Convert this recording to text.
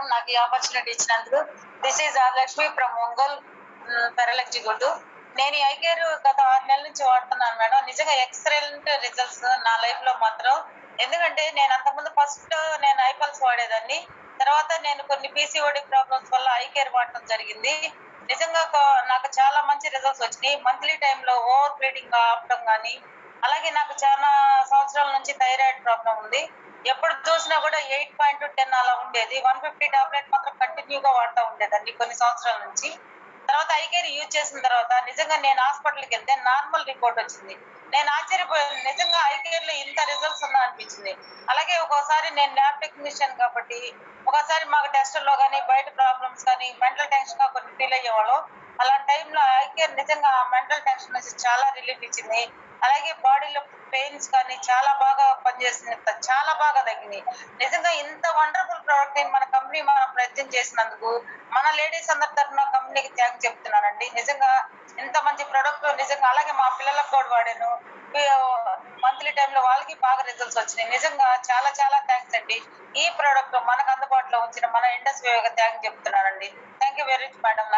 Madam నాకు ఈ opportunity ఇచ్చినందుకు. This is Lakshmi from Ongole పెరలక్జి గుడ్డు నేను ఈ ఐకేర్ గత ఆరు నెలల నుంచి వాడుతున్నాను మేడం. నిజంగా ఎక్సలెంట్ రిజల్ట్స్ నా లైఫ్లో మాత్రం. ఎందుకంటే నేను అంతకుముందు ఫస్ట్ నేను ఐపల్స్ వాడేదాన్ని. తర్వాత నేను కొన్ని పీసీఓడి ప్రాబ్లమ్స్ వల్ల ఐకేర్ వాడటం జరిగింది. నిజంగా నాకు చాలా మంచి రిజల్ట్స్ వచ్చినాయి. మంత్లీ టైంలో ఓవర్ బ్లీడింగ్ ఆపడం కానీ అలాగే నాకు చాలా సంవత్సరాల నుంచి థైరాయిడ్ ప్రాబ్లం ఉంది. ఎప్పుడు చూసినా కూడా ఎయిట్ పాయింట్ టెన్ అలా ఉండేది. వన్ ఫిఫ్టీ టాబ్లెట్ మాత్రం కంటిన్యూగా వాడుతూ ఉండేదండి కొన్ని సంవత్సరాల నుంచి. తర్వాత ఐకేర్ యూజ్ చేసిన తర్వాత నిజంగా నేను హాస్పిటల్కి వెళ్తే నార్మల్ రిపోర్ట్ వచ్చింది. నేను ఆశ్చర్యపోయాను. నిజంగా ఐకేర్లో ఇంత రిజల్ట్స్ ఉందా అనిపించింది. అలాగే ఒక్కోసారి నేను ల్యాబ్ టెక్నీషియన్ కాబట్టి ఒకసారి మాకు టెస్టుల్లో కానీ బయట ప్రాబ్లమ్స్ కానీ మెంటల్ టెన్షన్గా కొన్ని ఫీల్ అయ్యేవాళ్ళు. అలాంటి టైంలో ఐకేర్ నిజంగా మెంటల్ టెన్షన్ నుంచి చాలా రిలీఫ్ ఇచ్చింది. అలాగే బాడీలో పెయిన్స్ కానీ చాలా బాగా పనిచేసింది చాలా బాగా తగ్గినాయి. నిజంగా ఇంత వండర్ఫుల్ ప్రోడక్ట్ని మన కంపెనీ మనం ప్రయత్నం చేసినందుకు మన లేడీస్ అందరి తరఫున కంపెనీకి థ్యాంక్ చెప్తున్నానండి. నిజంగా ఇంత మంచి ప్రోడక్ట్ నిజంగా అలాగే మా పిల్లలకు కూడా వాడాను. మంత్లీ టైంలో వాళ్ళకి బాగా రిజల్ట్స్ వచ్చినాయి. నిజంగా చాలా చాలా థ్యాంక్స్ అండి. ఈ ప్రోడక్ట్ మనకు అందుబాటులో ఉంచిన మన ఇండస్ట్రీ థ్యాంక్ చెప్తున్నానండి. Thank you very much madam